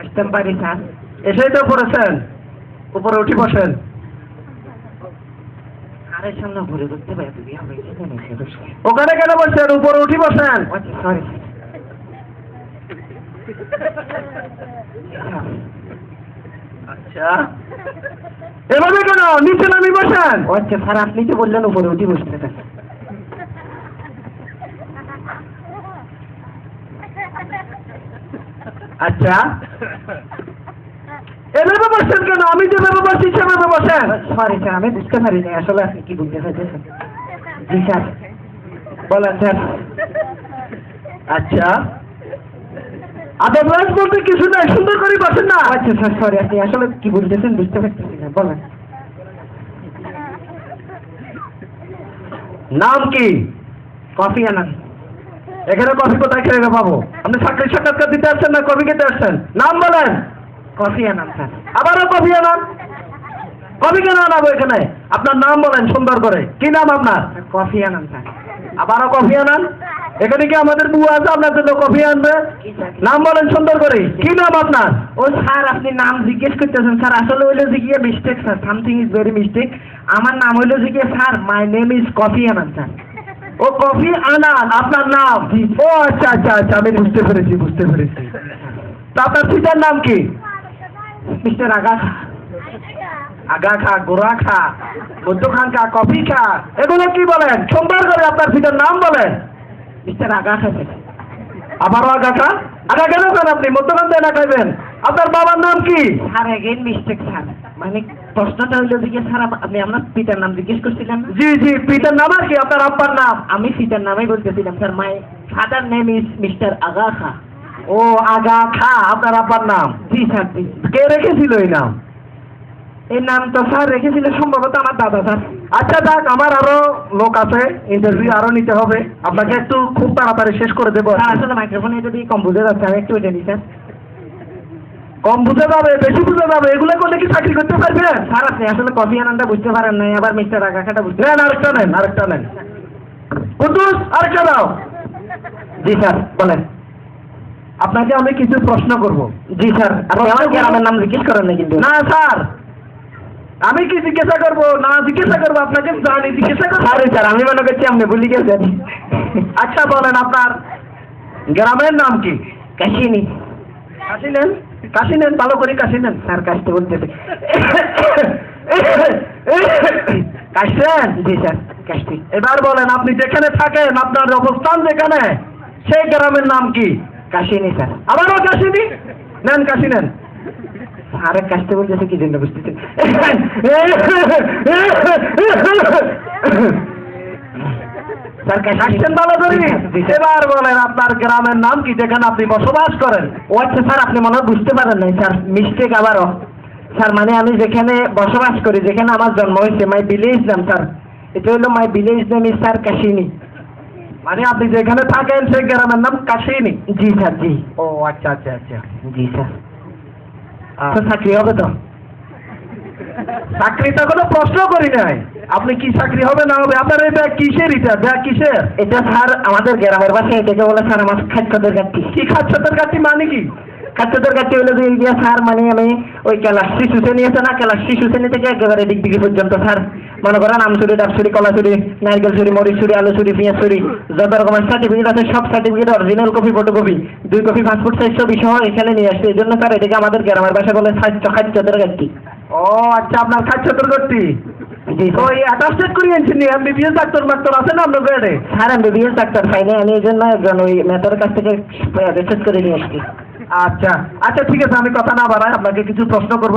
আসতেন পারি এসেই তো পড়েছেন। উপরে উঠি বসেন। ওখানে কেন বসছেন? উপরে উঠি বসেন। আচ্ছা। এভাবে কেন? নিচে নামি বসেন। আচ্ছা স্যার আপনি তো বললেন উপরে উঠি বসতে স্যার আচ্ছা। এভাবে বসছেন কেন? আমি যেভাবে বসছি সেভাবে বসেন সরি স্যার আমি বুঝতে পারিনি। আসলে আপনি কি বলতে চাইছেন জি স্যার। বলেন স্যার। আচ্ছা। আদারওয়াইজ বলতে কিছু নাই সুন্দর করে বসেন না। আচ্ছা স্যার সরি আপনি আসলে কি বলতেছেন বুঝতে পারতেছি না বলেন। নাম কি? Kofi Annan. এখানে কফি কোথায় খেয়ে পাবো আপনি চাকরি সাক্ষাৎকার দিতে আসছেন না কফি খেতে আসছেন? নাম বলেন। Kofi Annan sir. আবারও কফি আনান? কফি কেন আনাবো এখানে? আপনার নাম বলেন সুন্দর করে। কি নাম আপনার? Kofi Annan sir. আবারও কফি আনান? এখানে কি আমাদের বুয়া আছে? আপনার জন্য কফি আনবে? নাম বলেন সুন্দর করে। কি নাম আপনার? ও স্যার আপনি নাম জিজ্ঞেস করতেছেন স্যার। আসলে হইল যে গিয়ে mistake sir. Something is very mistake আমার নাম হইল যে গিয়ে sir my name is Kofi Annan sir. O Kofi Annan আপনার নাম ও আচ্ছা আচ্ছা আচ্ছা আমি বুঝতে পেরেছি বুঝতে পেরেছি। তা আপনার পিতার নাম কি? মিস্টার আগা খা। আগা খা গোড়া খা মধ্য খান খা কফি খা। এগুলো কি বলেন? সুন্দর করে আপনার পিতার নাম বলেন। মিস্টার আগা খা আবারও আগা খা? আগা কেন খান আপনি? মধ্যখান দিয়ে না খাইবেন। আপনার বাবার নাম কি? Sir again mistake sir. মানে প্রশ্নটা হইল গিয়ে স্যার আপনি আপনার পিতার নাম জিজ্ঞেস করছিলেন জি জি পিতার নাম আর কি আপনার আব্বার নাম। আমি পিতার নামই বলতেছিলাম sir my father name is mister Aga Khan ও আগা খা আপনার আব্বার নাম। জি স্যার জি। কে রেখেছিল এই নাম? এই নাম তো স্যার রেখেছিল সম্ভবত আমার দাদা স্যার। আচ্ছা যাক আমার আরও লোক আছে ইন্টারভিউ আরও নিতে হবে। আপনাকে একটু খুব তাড়াতাড়ি শেষ করে দেবো আসলে মাইক্রোফোনে যদি কম বুঝে যাচ্ছে আমি একটু এটা নিই স্যার। কম বুঝে যাবে বেশি বুঝে যাবে এগুলো করলে কি চাকরি করতে পারবেন স্যার আপনি আসলে কফি আনানটা বুঝতে পারেন নাই আবার মিস্টার আগা খাটা বুঝতে নেন আরেকটা নেন আরেকটা নেন। কুদ্দুস আরেকটা দাও। জি স্যার বলেন। আপনাকে আমি কিছু প্রশ্ন করব। জি স্যার আপনি আমার গ্রামের নাম জিজ্ঞেস করেন না কিন্তু। না স্যার। আমি কি জিজ্ঞাসা করব? না জিজ্ঞাসা করব আপনাকে জানি জিজ্ঞাসা করব। সরি স্যার আমি মনে করছি আপনি ভুলে গেছেন। আচ্ছা বলেন আপনার গ্রামের নাম কি? কাশিনি। কাশি নেন কাশি নেন, ভালো করে কাশি নেন। স্যার কাশতে বলতেছে। কাশছেন জি, স্যার কাশতি এবার বলেন, আপনি যেখানে থাকেন, আপনার অবস্থান যেখানে, সেই গ্রামের নাম কি? কাশিনি, স্যার। আবারও কাশিনি? নেন, কাশি নেন। আরে কাশতে বলতেছে, কি জন্য বুঝতেছেন স্যার কাশিনি ভালো করে জি, স্যার, এবার বলেন আপনার গ্রামের নাম কি যেখানে আপনি বসবাস করেন? ও আচ্ছা স্যার আপনি মনে বুঝতে পারেন নাই স্যার মিস্টেক আবারও। স্যার মানে আমি যেখানে বসবাস করি যেখানে আমার জন্ম হয়েছে মাই ভিলেজ নাম স্যার। এটা হলো my village name is sir Kashini. মানে আপনি যেখানে থাকেন সেই গ্রামের নাম কাশিনি? জি স্যার জি। ও আচ্ছা আচ্ছা আচ্ছা। জি স্যার। তো চাকরি হবে তো? চাকরিটা কোনো প্রশ্ন করি নাই। আপনি কি চাকরি হবে না হবে? আপনার এই ব্যাগ কিসের এটা? ব্যাগ কিসের? এটা স্যার আমাদের গ্রামের ভাষায় এটাকে বলে স্যার আমার খাদ্যদের কি খাচ্ছেন কাটি মানে কি? খাদ্যদের গাঠি হলো যে এই যে স্যার মানে আমি ওই ক্লাস শিশু শ্রেণি আছে না ক্লাস শিশু শ্রেণি থেকে একেবারে পর্যন্ত স্যার। মনে করেন আম চুরি ডাব চুরি কলা চুরি নারকেল চুরি মরিচ চুরি আলু চুরি পেঁয়াজ চুরি যত রকমের সার্টিফিকেট আছে সব সার্টিফিকেট অরিজিনাল কপি ফটোকপি দুই কপি পাসপোর্ট সাইজ ছবি সহ এখানে নিয়ে আসছে। এই জন্য স্যার এটাকে আমাদের গ্রামের ভাষা বলে খাদ্য খাদ্যদের গাঠি ও আচ্ছা আপনার খাচ্ছে তোর করতি অ্যাটাস্টেড এমবিবিএস ডাক্তার ডাক্তার আপনার বেডে স্যার এমবিবিএস ডাক্তার পাইনি আমি এই জন্য একজন ওই মেথরের কাছ থেকে রিসার্চ করে নিয়ে আসছি। আচ্ছা আচ্ছা ঠিক আছে আমি কথা না বাড়াই আপনাকে কিছু প্রশ্ন করব।